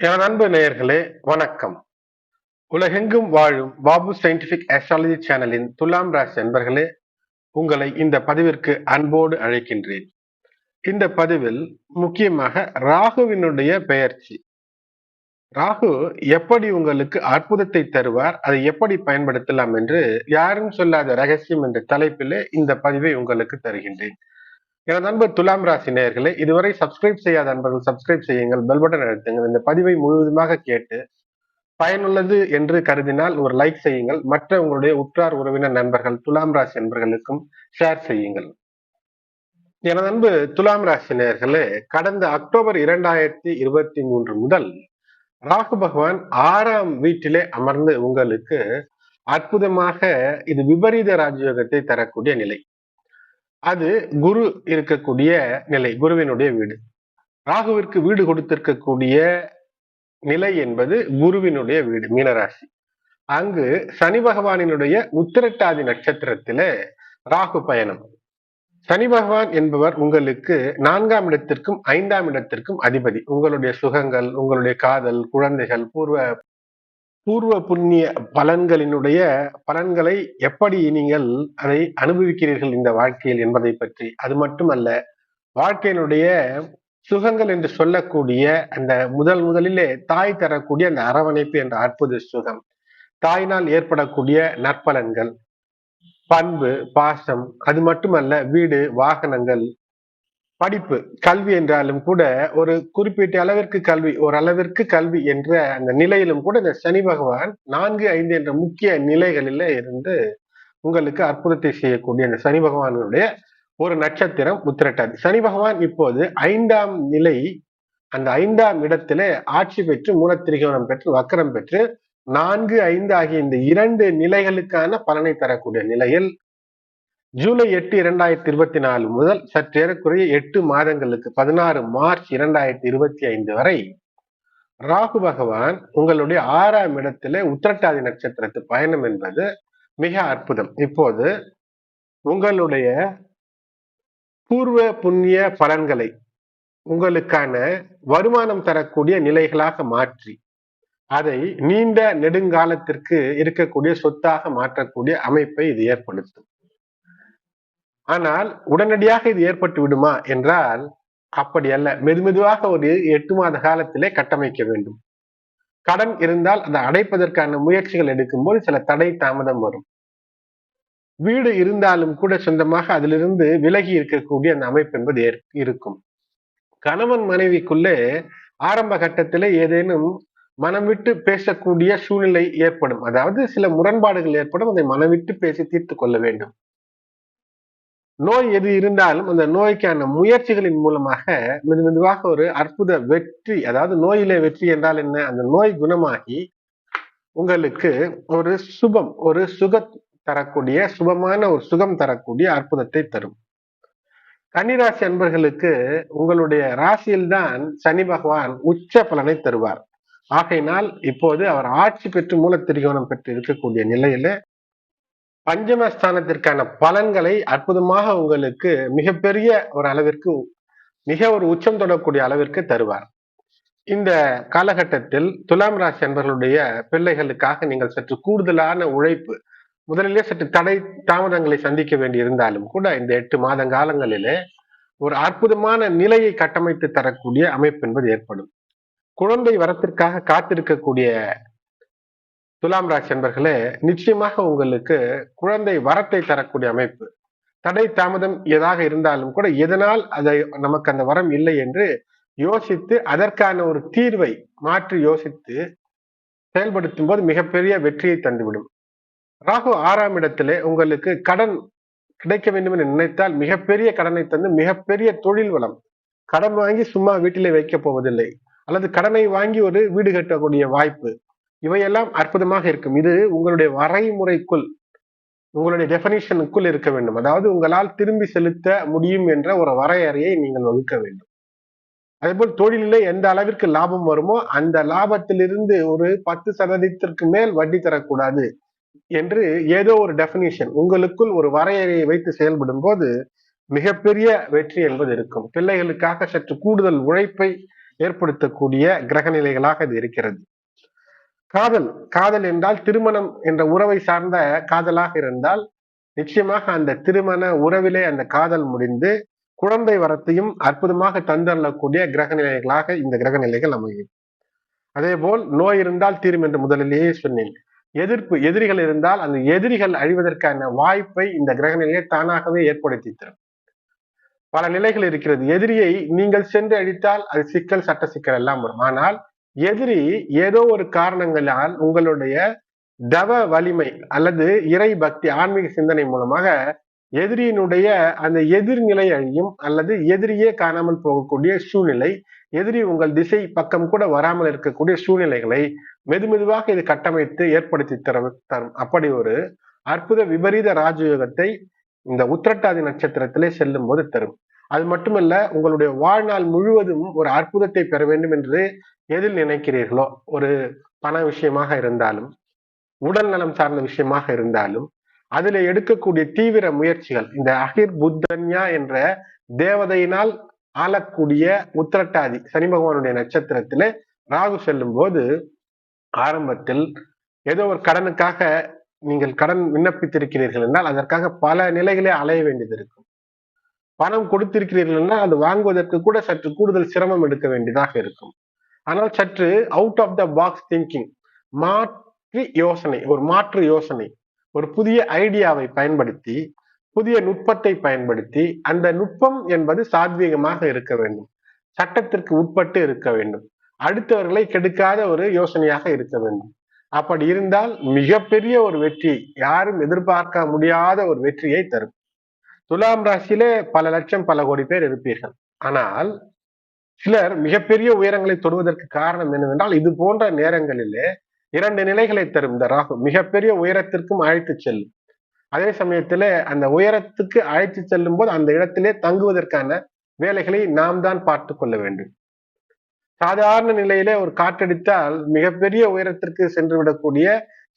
எனது அன்பு நேயர்களே வணக்கம். உலகெங்கும் வாழும் பாபு சயின்டிபிக் ஆஸ்ட்ராலஜி சேனலின் துலாம் ராசி அன்பர்களே உங்களை இந்த பதிவிற்கு அன்போடு அழைக்கின்றேன். இந்த பதிவில் முக்கியமாக ராகுவினுடைய பெயர்ச்சி. ராகு எப்படி உங்களுக்கு அற்புதத்தை தருவார் அதை எப்படி பயன்படுத்தலாம் என்று யாரும் சொல்லாத ரகசியம் என்ற தலைப்பிலே இந்த பதிவை உங்களுக்கு தருகின்றேன். எனது நண்பர் துலாம் ராசி நேயர்களே இதுவரை சப்ஸ்கிரைப் செய்யாத நண்பர்கள் சப்ஸ்கிரைப் செய்யுங்கள். பெல் பட்டன் அழுத்துங்கள். இந்த பதிவை முழுவதுமாக கேட்டு பயனுள்ளது என்று கருதினால் ஒரு லைக் செய்யுங்கள். மற்ற உங்களுடைய உற்றார் உறவினர் நண்பர்கள் துலாம் ராசி நண்பர்களுக்கும் ஷேர் செய்யுங்கள். எனது அன்பு துலாம் ராசி நேயர்களே கடந்த அக்டோபர் இரண்டாயிரத்தி இருபத்தி மூன்று முதல் ராகு பகவான் ஆறாம் வீட்டிலே அமர்ந்து உங்களுக்கு அற்புதமாக இது விபரீத ராஜயோகத்தை தரக்கூடிய நிலை. அது குரு இருக்கக்கூடிய நிலை குருவினுடைய வீடு. ராகுவிற்கு வீடு கொடுத்திருக்கக்கூடிய நிலை என்பது குருவினுடைய வீடு மீனராசி. அங்கு சனி பகவானினுடைய உத்திரட்டாதி நட்சத்திரத்தில ராகு பயணம். சனி பகவான் என்பவர் உங்களுக்கு நான்காம் இடத்திற்கும் ஐந்தாம் இடத்திற்கும் அதிபதி. உங்களுடைய சுகங்கள் உங்களுடைய காதல் குழந்தைகள் பூர்வ பூர்வ புண்ணிய பலன்களினுடைய பலன்களை எப்படி நீங்கள் அதை அனுபவிக்கிறீர்கள் இந்த வாழ்க்கையில் என்பதை பற்றி. அது மட்டுமல்ல வாழ்க்கையினுடைய சுகங்கள் என்று சொல்லக்கூடிய அந்த முதல் முதலிலே தாய் தரக்கூடிய அந்த அரவணைப்பு என்ற அற்புத சுகம். தாயினால் ஏற்படக்கூடிய நற்பலன்கள் பண்பு பாசம் அது மட்டுமல்ல வீடு வாகனங்கள் படிப்பு கல்வி என்றாலும் கூட ஒரு குறிப்பிட்ட அளவிற்கு கல்வி ஒரு அளவிற்கு கல்வி என்ற அந்த நிலையிலும் கூட இந்த சனி பகவான் நான்கு ஐந்து என்ற முக்கிய நிலைகளில இருந்து உங்களுக்கு அற்புதத்தை செய்யக்கூடிய அந்த சனி பகவானுடைய ஒரு நட்சத்திரம் உத்திரட்டாதி. சனி பகவான் இப்போது ஐந்தாம் நிலை அந்த ஐந்தாம் இடத்துல ஆட்சி பெற்று மூலத்திரிகோணம் பெற்று வக்கரம் பெற்று நான்கு ஐந்து ஆகிய இந்த இரண்டு நிலைகளுக்கான பலனை தரக்கூடிய நிலையில் ஜூலை எட்டு இரண்டாயிரத்தி இருபத்தி நாலு முதல் சற்றேறக்குறைய எட்டு மாதங்களுக்கு பதினாறு மார்ச் இரண்டாயிரத்தி இருபத்தி ஐந்து வரை ராகு பகவான் உங்களுடைய ஆறாம் இடத்துல உத்திரட்டாதி நட்சத்திரத்து பயணம் என்பது மிக அற்புதம். இப்போது உங்களுடைய பூர்வ புண்ணிய பலன்களை உங்களுக்கான வருமானம் தரக்கூடிய நிலைகளாக மாற்றி அதை நீண்ட நெடுங்காலத்திற்கு இருக்கக்கூடிய சொத்தாக மாற்றக்கூடிய அமைப்பை இது ஏற்படுத்தும். ஆனால் உடனடியாக இது ஏற்பட்டு விடுமா என்றால் அப்படி அல்ல. மெதுமெதுவாக ஒரு எட்டு மாத காலத்திலே கட்டமைக்க வேண்டும். கடன் இருந்தால் அதை அடைப்பதற்கான முயற்சிகள் எடுக்கும்போது சில தடை தாமதம் வரும். வீடு இருந்தாலும் கூட சொந்தமாக அதிலிருந்து விலகி இருக்கக்கூடிய அந்த அமைப்பு என்பது இருக்கும். கணவன் மனைவிக்குள்ளே ஆரம்ப கட்டத்திலே ஏதேனும் மனம் விட்டு பேசக்கூடிய சூழ்நிலை ஏற்படும். அதாவது சில முரண்பாடுகள் ஏற்படும். அதை மனம் விட்டு பேசி தீர்த்து கொள்ள வேண்டும். நோய் எது இருந்தாலும் அந்த நோய்க்கான முயற்சிகளின் மூலமாக மெது மெதுவாக ஒரு அற்புத வெற்றி அதாவது நோயிலே வெற்றி என்றால் என்ன? அந்த நோய் குணமாகி உங்களுக்கு ஒரு சுபம் ஒரு சுக தரக்கூடிய சுபமான ஒரு சுகம் தரக்கூடிய அற்புதத்தை தரும். கன்னிராசி அன்பர்களுக்கு உங்களுடைய ராசியில்தான் சனி பகவான் உச்ச பலனை தருவார். ஆகையினால் இப்போது அவர் ஆட்சி பெற்று மூலத்திரிகோணம் பெற்று இருக்கக்கூடிய நிலையில பஞ்சமஸ்தானத்திற்கான பலன்களை அற்புதமாக உங்களுக்கு மிகப்பெரிய ஒரு அளவிற்கு மிக ஒரு உச்சம் தொடரக்கூடிய அளவிற்கு தருவார். இந்த காலகட்டத்தில் துலாம் ராசி அன்பர்களுடைய பிள்ளைகளுக்காக நீங்கள் சற்று கூடுதலான உழைப்பு முதலிலே சற்று தடை தாமதங்களை சந்திக்க வேண்டி இருந்தாலும் கூட இந்த எட்டு மாத காலங்களிலே ஒரு அற்புதமான நிலையை கட்டமைத்து தரக்கூடிய அமைப்பு என்பது ஏற்படும். குழந்தை வரத்திற்காக காத்திருக்கக்கூடிய துலாம் ராசி என்பர்களே நிச்சயமாக உங்களுக்கு குழந்தை வரத்தை தரக்கூடிய அமைப்பு. தடை தாமதம் எதாக இருந்தாலும் கூட எதனால் அதை நமக்கு அந்த வரம் இல்லை என்று யோசித்து அதற்கான ஒரு தீர்வை மாற்றி யோசித்து செயல்படுத்தும் போது மிகப்பெரிய வெற்றியை தந்துவிடும். ராகு ஆறாம் இடத்திலே உங்களுக்கு கடன் கிடைக்க வேண்டும் என்று நினைத்தால் மிகப்பெரிய கடனை தந்து மிகப்பெரிய தொழில் வளம். கடன் வாங்கி சும்மா வீட்டிலே வைக்க போவதில்லை. அல்லது கடனை வாங்கி ஒரு வீடு கட்டக்கூடிய வாய்ப்பு. இவையெல்லாம் அற்புதமாக இருக்கும். இது உங்களுடைய வரைமுறைக்குள் உங்களுடைய டெபனிஷனுக்குள் இருக்க வேண்டும். அதாவது உங்களால் திரும்பி செலுத்த முடியும் என்ற ஒரு வரையறையை நீங்கள் வகுக்க வேண்டும். அதேபோல் தொழிலில் எந்த அளவிற்கு லாபம் வருமோ அந்த லாபத்திலிருந்து ஒரு பத்து சதவீதத்திற்கு மேல் வட்டி தரக்கூடாது என்று ஏதோ ஒரு டெபினிஷன் உங்களுக்குள் ஒரு வரையறையை வைத்து செயல்படும் போது மிகப்பெரிய வெற்றி என்பது இருக்கும். பிள்ளைகளுக்காக சற்று கூடுதல் உழைப்பை ஏற்படுத்தக்கூடிய கிரக நிலைகளாக இது இருக்கிறது. காதல். காதல் என்றால் திருமணம் என்ற உறவை சார்ந்த காதலாக இருந்தால் நிச்சயமாக அந்த திருமண உறவிலே அந்த காதல் முடிந்து குழந்தை வரத்தையும் அற்புதமாக தந்தள்ளக்கூடிய கிரக நிலைகளாக இந்த கிரக நிலைகள் அமையும். அதே போல் நோய் இருந்தால் தீரும் என்று முதலிலேயே சொன்னேன். எதிர்ப்பு எதிரிகள் இருந்தால் அந்த எதிரிகள் அழிவதற்கான வாய்ப்பை இந்த கிரக நிலையை தானாகவே ஏற்படுத்தி தரும். பல நிலைகள் இருக்கிறது. எதிரியை நீங்கள் சென்று அழித்தால் அது சிக்கல் சட்ட சிக்கல் எல்லாம் வரும். ஆனால் எதிரி ஏதோ ஒரு காரணங்களால் உங்களுடைய தவ வலிமை அல்லது இறை பக்தி ஆன்மீக சிந்தனை மூலமாக எதிரியினுடைய அந்த எதிர்நிலை அழியும் அல்லது எதிரியே காணாமல் போகக்கூடிய சூழ்நிலை எதிரி உங்கள் திசை பக்கம் கூட வராமல் இருக்கக்கூடிய சூழ்நிலைகளை மெதுமெதுவாக இது கட்டமைத்து ஏற்படுத்தி தர தரும். அப்படி ஒரு அற்புத விபரீத ராஜயோகத்தை இந்த உத்திரட்டாதி நட்சத்திரத்திலே செல்லும் போது தரும். அது மட்டுமல்ல உங்களுடைய வாழ்நாள் முழுவதும் ஒரு அற்புதத்தை பெற வேண்டும் என்று எதில் நினைக்கிறீர்களோ ஒரு பண விஷயமாக இருந்தாலும் உடல் நலம் சார்ந்த விஷயமாக இருந்தாலும் அதுல எடுக்கக்கூடிய தீவிர முயற்சிகள் இந்த அகிர் புத்தன்யா என்ற தேவதையினால் ஆளக்கூடிய உத்திரட்டாதி சனி பகவானுடைய நட்சத்திரத்துல ராகு செல்லும் போது ஆரம்பத்தில் ஏதோ ஒரு கடனுக்காக நீங்கள் கடன் விண்ணப்பித்திருக்கிறீர்கள் என்றால் அதற்காக பல நிலைகளே அலைய வேண்டியது இருக்கும். பணம் கொடுத்திருக்கிறீர்கள்னா அது வாங்குவதற்கு கூட சற்று கூடுதல் சிரமம் எடுக்க வேண்டியதாக இருக்கும். ஆனால் சற்று out of the box thinking மாற்று யோசனை ஒரு மாற்று யோசனை ஒரு புதிய ஐடியாவை பயன்படுத்தி புதிய நுட்பத்தை பயன்படுத்தி அந்த நுட்பம் என்பது சாத்வீகமாக இருக்க வேண்டும். சட்டத்திற்கு உட்பட்டு இருக்க வேண்டும். அடுத்தவர்களை கெடுக்காத ஒரு யோசனையாக இருக்க வேண்டும். அப்படி இருந்தால் மிகப்பெரிய ஒரு வெற்றி யாரும் எதிர்பார்க்க முடியாத ஒரு வெற்றியை தரும். துலாம் ராசியிலே பல லட்சம் பல கோடி பேர் இருப்பீர்கள். ஆனால் சிலர் மிகப்பெரிய உயரங்களை தொடுவதற்கு காரணம் என்னவென்றால் இது போன்ற நேரங்களிலே இரண்டு நிலைகளை தரும் இந்த ராகு மிகப்பெரிய உயரத்திற்கும் அழைத்து செல்லும். அதே சமயத்துல அந்த உயரத்துக்கு அழைத்து செல்லும் போது அந்த இடத்திலே தங்குவதற்கான வேலைகளை நாம் தான் பார்த்து கொள்ள வேண்டும். சாதாரண நிலையிலே ஒரு காற்றடித்தால் மிகப்பெரிய உயரத்திற்கு சென்று விடக்கூடிய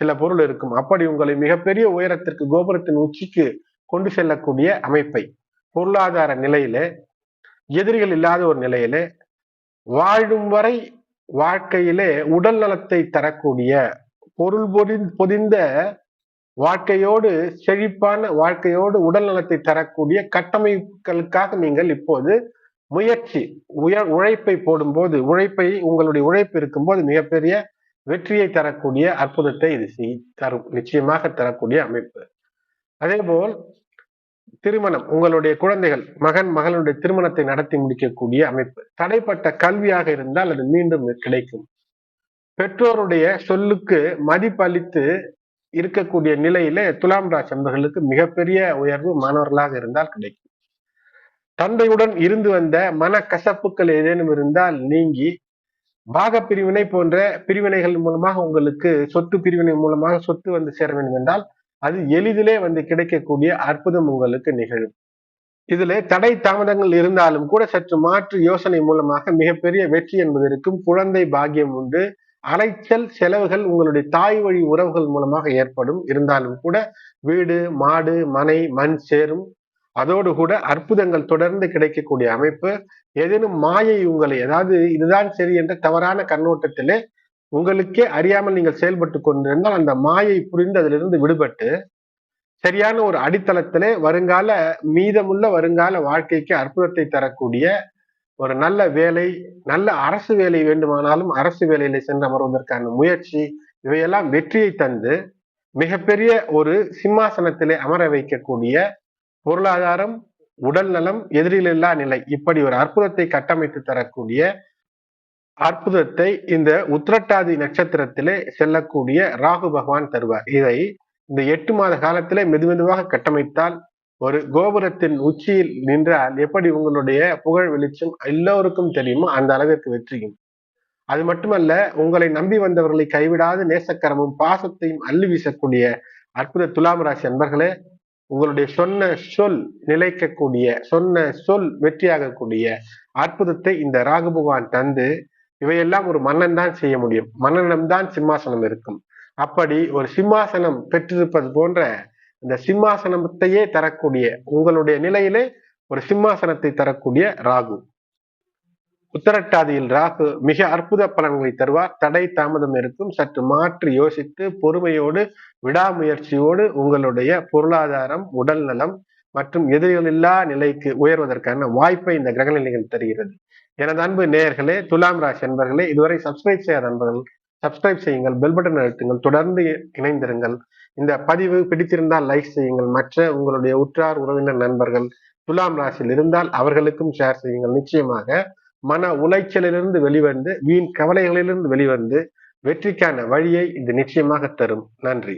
சில பொருள் இருக்கும். அப்படி உங்களை மிகப்பெரிய உயரத்திற்கு கோபுரத்தின் உச்சிக்கு கொண்டு செல்லக்கூடிய அமைப்பை பொருளாதார நிலையிலே எதிரிகள் இல்லாத ஒரு நிலையில வாழும் வரை வாழ்க்கையிலே உடல் நலத்தை தரக்கூடிய பொருள் பொதிந்த வாழ்க்கையோடு செழிப்பான வாழ்க்கையோடு உடல் நலத்தை தரக்கூடிய கட்டமைப்புகளுக்காக நீங்கள் இப்போது முயற்சி உயர் உழைப்பை போடும்போது உழைப்பை உங்களுடைய உழைப்பு இருக்கும்போது மிகப்பெரிய வெற்றியை தரக்கூடிய அற்புதத்தை இது தரும் நிச்சயமாக தரக்கூடிய அமைப்பு. அதே போல் திருமணம் உங்களுடைய குழந்தைகள் மகன் மகளுடைய திருமணத்தை நடத்தி முடிக்கக்கூடிய அமைப்பு. தடைப்பட்ட கல்வியாக இருந்தால் அது மீண்டும் கிடைக்கும். பெற்றோருடைய சொல்லுக்கு மதிப்பளித்து இருக்கக்கூடிய நிலையில துலாம் ராசி அன்பர்களுக்கு மிகப்பெரிய உயர்வு மாணவர்களாக இருந்தால் கிடைக்கும். தந்தையுடன் இருந்து வந்த மன கசப்புகள் ஏதேனும் இருந்தால் நீங்கி பாக பிரிவினை போன்ற பிரிவினைகள் மூலமாக உங்களுக்கு சொத்து பிரிவினை மூலமாக சொத்து வந்து சேர வேண்டும் என்றால் அது எளிதிலே வந்து கிடைக்கக்கூடிய அற்புதம் உங்களுக்கு நிகழும். இதுல தடை தாமதங்கள் இருந்தாலும் கூட சற்று மாற்று யோசனை மூலமாக மிகப்பெரிய வெற்றி என்பது இருக்கும். குழந்தை பாக்கியம் உண்டு. அலைச்சல் செலவுகள் உங்களுடைய தாய் வழி உறவுகள் மூலமாக ஏற்படும். இருந்தாலும் கூட வீடு மாடு மனை மண் சேரும். அதோடு கூட அற்புதங்கள் தொடர்ந்து கிடைக்கக்கூடிய அமைப்பு. ஏதேனும் மாயை உங்களை அதாவது இதுதான் சரி என்ற தவறான கண்ணோட்டத்திலே உங்களுக்கே அறியாமல் நீங்கள் செயல்பட்டு கொண்டிருந்தால் அந்த மாயை புரிந்து அதிலிருந்து விடுபட்டு சரியான ஒரு அடித்தளத்திலே வருங்கால மீதமுள்ள வருங்கால வாழ்க்கைக்கு அற்புதத்தை தரக்கூடிய ஒரு நல்ல வேலை நல்ல அரசு வேலை வேண்டுமானாலும் அரசு வேலையில சென்று அமர்வதற்கான முயற்சி இவையெல்லாம் வெற்றியை தந்து மிகப்பெரிய ஒரு சிம்மாசனத்திலே அமர வைக்கக்கூடிய பொருளாதாரம் உடல் நலம் எதிரிலில்லா நிலை இப்படி ஒரு அற்புதத்தை கட்டமைத்து தரக்கூடிய அற்புதத்தை இந்த உத்திரட்டாதி நட்சத்திரத்திலே செல்லக்கூடிய ராகு பகவான் தருவார். இதை இந்த எட்டு மாத காலத்திலே மெதுமெதுவாக கட்டமைத்தால் ஒரு கோபுரத்தின் உச்சியில் நின்றால் எப்படி உங்களுடைய புகழ் வெளிச்சம் எல்லோருக்கும் தெரியுமோ அந்த அளவிற்கு வெற்றியும். அது மட்டுமல்ல உங்களை நம்பி வந்தவர்களை கைவிடாது நேசக்கரமும் பாசத்தையும் அள்ளி வீசக்கூடிய அற்புத துலாம் ராசி அன்பர்களே உங்களுடைய சொன்ன சொல் நிலைக்கக்கூடிய சொன்ன சொல் வெற்றியாகக்கூடிய அற்புதத்தை இந்த ராகு பகவான் தந்து இவையெல்லாம் ஒரு மன்னன் தான் செய்ய முடியும். மன்னனிடம்தான் சிம்மாசனம் இருக்கும். அப்படி ஒரு சிம்மாசனம் பெற்றிருப்பது போன்ற இந்த சிம்மாசனத்தையே தரக்கூடிய உங்களுடைய நிலையிலே ஒரு சிம்மாசனத்தை தரக்கூடிய ராகு. உத்தரட்டாதியில் ராகு மிக அற்புத பலன்களை தருவார். தடை தாமதம் இருக்கும். சற்று மாற்றி யோசித்து பொறுமையோடு விடாமுயற்சியோடு உங்களுடைய பொருளாதாரம் உடல் நலம் மற்றும் எதிரிகளில்லா நிலைக்கு உயர்வதற்கான வாய்ப்பை இந்த கிரக நிலைகள் தருகிறது. எனது அன்பு நேயர்களே துலாம் ராசி அன்பர்களே இதுவரை சப்ஸ்கிரைப் செய்யாத அன்பர்கள் சப்ஸ்கிரைப் செய்யுங்கள் பெல் பட்டன் அழுத்துங்கள் தொடர்ந்து இணைந்திருங்கள். இந்த பதிவு பிடித்திருந்தால் லைக் செய்யுங்கள். மற்ற உங்களுடைய உற்றார் உறவினர் நண்பர்கள் துலாம் ராசியில் இருந்தால் அவர்களுக்கும் ஷேர் செய்யுங்கள். நிச்சயமாக மன உளைச்சலிலிருந்து வெளிவந்து வீண் கவலைகளிலிருந்து வெளிவந்து வெற்றிக்கான வழியை இது நிச்சயமாக தரும். நன்றி.